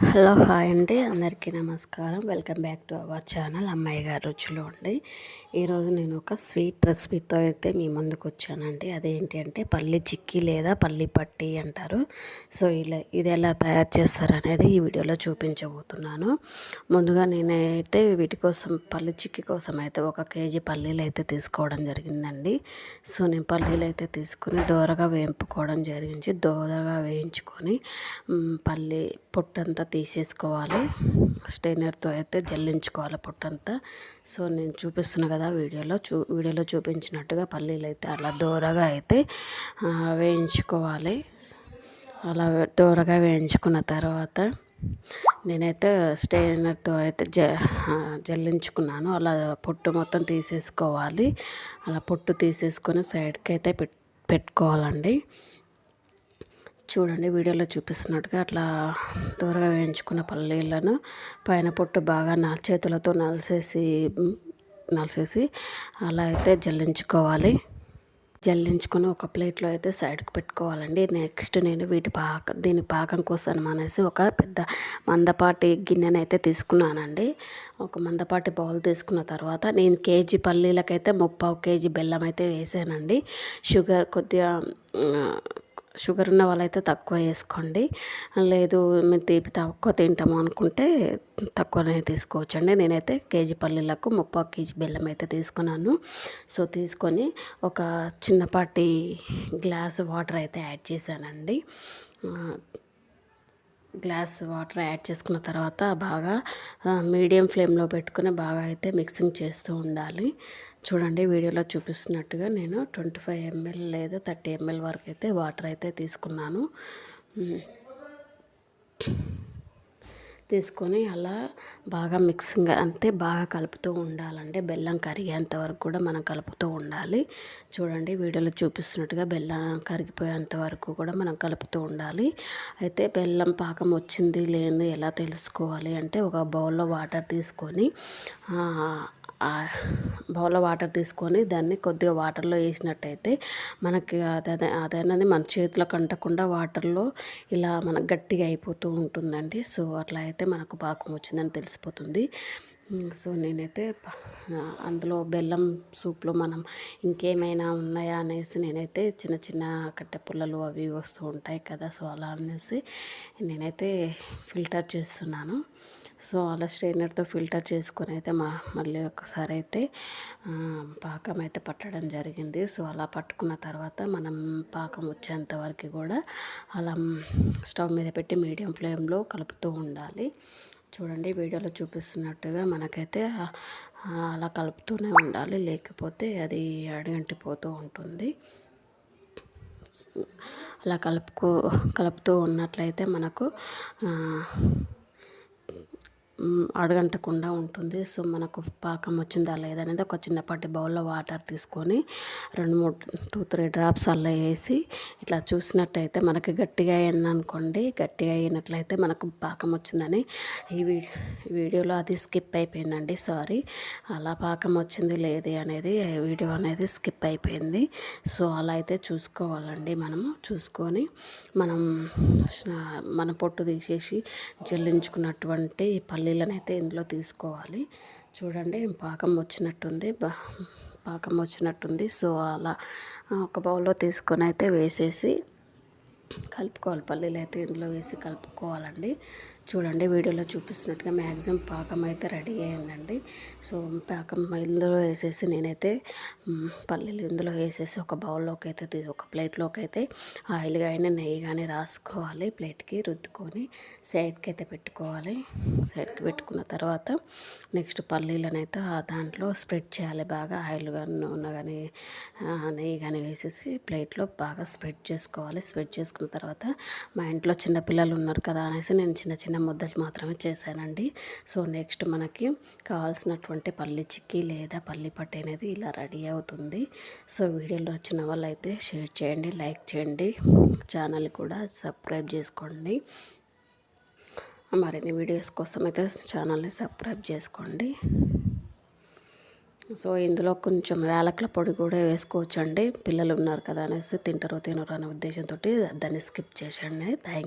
Hello hi అండి అందరికీ నమస్కారం. Welcome back to our channel. అమ్మాయి గారు రుచులు అండి ఈరోజు నేను ఒక స్వీట్ రెసిపీతో అయితే మీ ముందుకు వచ్చానండి. అదేంటి అంటే పల్లి చిక్కీ లేదా పల్లి పట్టి అంటారు. సో ఇలా ఇది ఎలా తయారు చేస్తారు అనేది ఈ వీడియోలో చూపించబోతున్నాను. ముందుగా నేనైతే వీటి కోసం పల్లి చిక్కీ కోసం అయితే ఒక కేజీ పల్లీలు అయితే తీసుకోవడం జరిగిందండి. సో నేను పల్లీలు అయితే తీసుకుని దోరగా వేయింపుకోవడం జరిగింది. దోరగా వేయించుకొని పల్లి పొట్టంతా తీసేసుకోవాలి. స్టెయినర్తో అయితే జల్లించుకోవాలి పొట్టంతా. సో నేను చూపిస్తున్నా కదా వీడియోలో. చూ వీడియోలో చూపించినట్టుగా పల్లీలు అయితే అలా దూరగా అయితే వేయించుకోవాలి. అలా దూరగా వేయించుకున్న తర్వాత నేనైతే స్టెయినర్తో అయితే జ జల్లించుకున్నాను. అలా పొట్టు మొత్తం తీసేసుకోవాలి. అలా పొట్టు తీసేసుకొని సైడ్కి అయితే పెట్టుకోవాలండి. చూడండి వీడియోలో చూపిస్తున్నట్టుగా అట్లా దూరగా వేయించుకున్న పల్లీలను పైన పొట్టు బాగా నా చేతులతో నలిసేసి నలిసేసి అలా అయితే జల్లించుకోవాలి. జల్లించుకొని ఒక ప్లేట్లో అయితే సైడ్కి పెట్టుకోవాలండి. నెక్స్ట్ నేను వీటి పాక దీని పాకం కోసం అనేసి ఒక పెద్ద మందపాటి గిన్నెని అయితే తీసుకున్నానండి. ఒక మందపాటి బౌల్ తీసుకున్న తర్వాత నేను కేజీ పల్లీలకైతే ముప్పావు కేజీ బెల్లం అయితే వేసానండి. షుగర్ కొద్దిగా షుగర్ ఉన్న వాళ్ళైతే తక్కువ వేసుకోండి. లేదు మేము తీపి తక్కువ తింటాము అనుకుంటే తక్కువనే తీసుకోవచ్చండి. నేనైతే కేజీ పల్లీలకు ముప్పై కేజీ బెల్లం అయితే తీసుకున్నాను. సో తీసుకొని ఒక చిన్నపాటి గ్లాస్ వాటర్ అయితే యాడ్ చేశానండి. గ్లాస్ వాటర్ యాడ్ చేసుకున్న తర్వాత బాగా మీడియం ఫ్లేమ్లో పెట్టుకుని బాగా అయితే మిక్సింగ్ చేస్తూ ఉండాలి. చూడండి వీడియోలో చూపిస్తున్నట్టుగా నేను ట్వంటీ ఫైవ్ ఎంఎల్ లేదా థర్టీ ఎంఎల్ వరకు అయితే వాటర్ అయితే తీసుకున్నాను. తీసుకొని అలా బాగా మిక్సింగ్ అంతే బాగా కలుపుతూ ఉండాలండి. బెల్లం కరిగేంత వరకు కూడా మనం కలుపుతూ ఉండాలి. చూడండి వీడియోలో చూపిస్తున్నట్టుగా బెల్లం కరిగిపోయేంత వరకు కూడా మనం కలుపుతూ ఉండాలి. అయితే బెల్లం పాకం వచ్చింది లేని ఎలా తెలుసుకోవాలి అంటే ఒక బౌల్లో వాటర్ తీసుకొని బౌల్లో వాటర్ తీసుకొని దాన్ని కొద్దిగా వాటర్లో వేసినట్టయితే మనకి అదే అదనేది మన చేతిలో కంటకుండా వాటర్లో ఇలా మనకు గట్టిగా అయిపోతూ ఉంటుందండి. సో అట్లా అయితే మనకు పాకం వచ్చిందని తెలిసిపోతుంది. సో నేనైతే అందులో బెల్లం సూప్లో మనం ఇంకేమైనా ఉన్నాయా అనేసి నేనైతే చిన్న చిన్న కట్టె పుల్లలు అవి వస్తూ ఉంటాయి కదా సో అలా అనేసి నేనైతే ఫిల్టర్ చేస్తున్నాను. సో అలా స్ట్రైనర్తో ఫిల్టర్ చేసుకొని అయితే మా మళ్ళీ ఒకసారి అయితే పాకం అయితే పట్టడం జరిగింది. సో అలా పట్టుకున్న తర్వాత మనం పాకం వచ్చేంత వరకు కూడా అలా స్టవ్ మీద పెట్టి మీడియం ఫ్లేమ్లో కలుపుతూ ఉండాలి. చూడండి వీడియోలో చూపిస్తున్నట్టుగా మనకైతే అలా కలుపుతూనే ఉండాలి. లేకపోతే అది అడిగంటిపోతూ ఉంటుంది. అలా కలుపుకో కలుపుతూ ఉన్నట్లయితే మనకు అడగంటకుండా ఉంటుంది. సో మనకు పాకం వచ్చిందా లేదనేది ఒక చిన్నపాటి బౌల్లో వాటర్ తీసుకొని రెండు మూడు టూ త్రీ డ్రాప్స్ అలా వేసి ఇట్లా చూసినట్టయితే మనకి గట్టిగా అయిందనుకోండి. గట్టిగా అయినట్లయితే మనకు పాకం వచ్చిందని ఈ వీడియోలో అది స్కిప్ అయిపోయిందండి. సారీ. అలా పాకం వచ్చింది లేదు అనేది వీడియో అనేది స్కిప్ అయిపోయింది. సో అలా అయితే చూసుకోవాలండి మనము. చూసుకొని మనం మన పొట్టు తీసేసి జల్లించుకున్నటువంటి పల్లె పల్లీలను అయితే ఇందులో తీసుకోవాలి. చూడండి పాకం వచ్చినట్టుంది. పాకం వచ్చినట్టుంది. సో అలా ఒక బౌల్లో తీసుకొని అయితే వేసేసి కలుపుకోవాలి. పల్లీలు అయితే ఇందులో వేసి కలుపుకోవాలండి. చూడండి వీడియోలో చూపిస్తున్నట్టుగా మ్యాక్సిమం పాకం అయితే రెడీ అయిందండి. సో పాకం ఇందులో వేసేసి నేనైతే పల్లీలు ఇందులో వేసేసి ఒక బౌల్లోకి అయితే తీసి ఒక ప్లేట్లోకి అయితే ఆయిల్ కానీ నెయ్యి కానీ రాసుకోవాలి. ప్లేట్కి రుద్దుకొని సైడ్కి అయితే పెట్టుకోవాలి. సైడ్కి పెట్టుకున్న తర్వాత నెక్స్ట్ పల్లీలను అయితే దాంట్లో స్ప్రెడ్ చేయాలి. బాగా ఆయిల్ కానీ నూనె కానీ నెయ్యి కానీ వేసేసి ప్లేట్లో బాగా స్ప్రెడ్ చేసుకోవాలి. స్ప్రెడ్ చేసుకున్న తర్వాత మా ఇంట్లో చిన్నపిల్లలు ఉన్నారు కదా అనేసి నేను చిన్న చిన్న చిన్న ముద్దలు మాత్రమే చేశానండి. సో నెక్స్ట్ మనకి కావాల్సినటువంటి పల్లి చిక్కీ లేదా పల్లి పట్టి అనేది ఇలా రెడీ అవుతుంది. సో వీడియోలో వచ్చిన వాళ్ళైతే షేర్ చేయండి లైక్ చేయండి ఛానల్ కూడా సబ్స్క్రైబ్ చేసుకోండి. మరిన్ని వీడియోస్ కోసం అయితే ఛానల్ని సబ్స్క్రైబ్ చేసుకోండి. సో ఇందులో కొంచెం యాలకుల పొడి కూడా వేసుకోవచ్చండి. పిల్లలు ఉన్నారు కదా అనేసి తింటారో తినరు అనే ఉద్దేశంతో దాన్ని స్కిప్ చేసండి థ్యాంక్